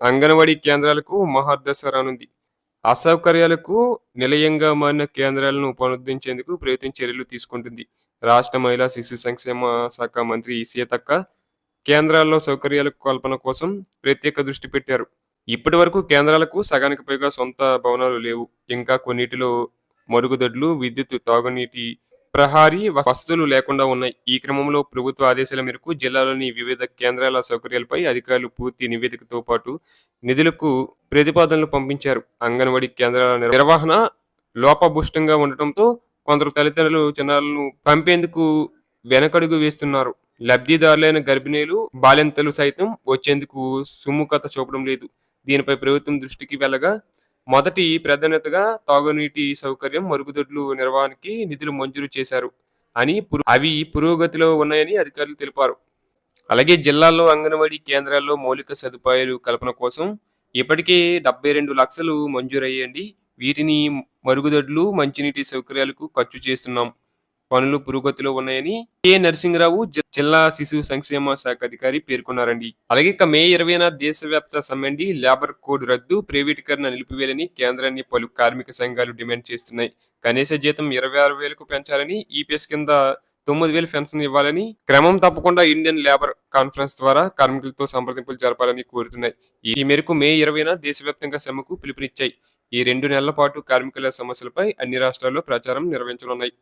అంగన్వాడీ కేంద్రాలకు మహర్దశ రానుంది అసౌకర్యాలకు నిలయంగా మారిన కేంద్రాలను పునరుద్ధరించేందుకు ప్రభుత్వం చర్యలు తీసుకుంటుంది. రాష్ట్ర మహిళా శిశు సంక్షేమ శాఖ మంత్రి సీతక్క కేంద్రాల్లో సౌకర్యాల కల్పన కోసం ప్రత్యేక దృష్టి పెట్టారు. ఇప్పటి వరకు కేంద్రాలకు సగానికి పైగా సొంత భవనాలు లేవు. ఇంకా కొన్నిటిలో మరుగుదొడ్లు విద్యుత్ తాగునీటి ప్రహారీ వసతులు లేకుండా ఉన్నాయి ఈ క్రమంలో ప్రభుత్వ ఆదేశాల మేరకు జిల్లాలోని వివిధ కేంద్రాల సౌకర్యాలపై అధికారులు పూర్తి నివేదికతో పాటు నిధులకు ప్రతిపాదనలు పంపించారు. అంగన్వాడీ కేంద్రాల నిర్వహణ లోపభూష్టంగా ఉండటంతో కొందరు తల్లిదండ్రులు చిన్నారులను పంపేందుకు వెనకడుగు వేస్తున్నారు. లబ్ధిదారులైన గర్భిణీలు బాలింతలు సైతం వచ్చేందుకు సుముఖత చూపడం లేదు. దీనిపై ప్రభుత్వం దృష్టికి వెళ్ళగా మొదటి ప్రాధాన్యతగా తాగునీటి సౌకర్యం మరుగుదొడ్లు నిర్వహణకి నిధులు మంజూరు చేశారు అని అవి పురోగతిలో ఉన్నాయని అధికారులు తెలిపారు. అలాగే జిల్లాల్లో అంగన్వాడీ కేంద్రాల్లో మౌలిక సదుపాయాలు కల్పన కోసం ఇప్పటికే డెబ్బై రెండు లక్షలు మంజూరయ్యండి వీటిని మరుగుదొడ్లు మంచినీటి సౌకర్యాలకు ఖర్చు చేస్తున్నాం. పనులు పురోగతిలో ఉన్నాయని కె. నరసింహరావు జిల్లా శిశు సంక్షేమ శాఖ అధికారి పేర్కొన్నారండి. అలాగే ఇక మే ఇరవైన దేశవ్యాప్త సమ్మెండి లేబర్ కోడ్ రద్దు ప్రైవేటీకరణ నిలిపివేయాలని కేంద్రాన్ని పలు కార్మిక సంఘాలు డిమాండ్ చేస్తున్నాయి. కనీస జీతం ఇరవై ఆరు వేలకు పెంచాలని ఈపీఎస్ కింద తొమ్మిది వేలు పెన్షన్ ఇవ్వాలని క్రమం తప్పకుండా ఇండియన్ లేబర్ కాన్ఫరెన్స్ ద్వారా కార్మికులతో సంప్రదింపులు జరపాలని కోరుతున్నాయి. ఈ మేరకు మే ఇరవైన దేశవ్యాప్తంగా సమ్మెకు పిలుపునిచ్చాయి. ఈ రెండు నెలల పాటు కార్మికుల సమస్యలపై అన్ని రాష్ట్రాల్లో ప్రచారం నిర్వహించనున్నాయి.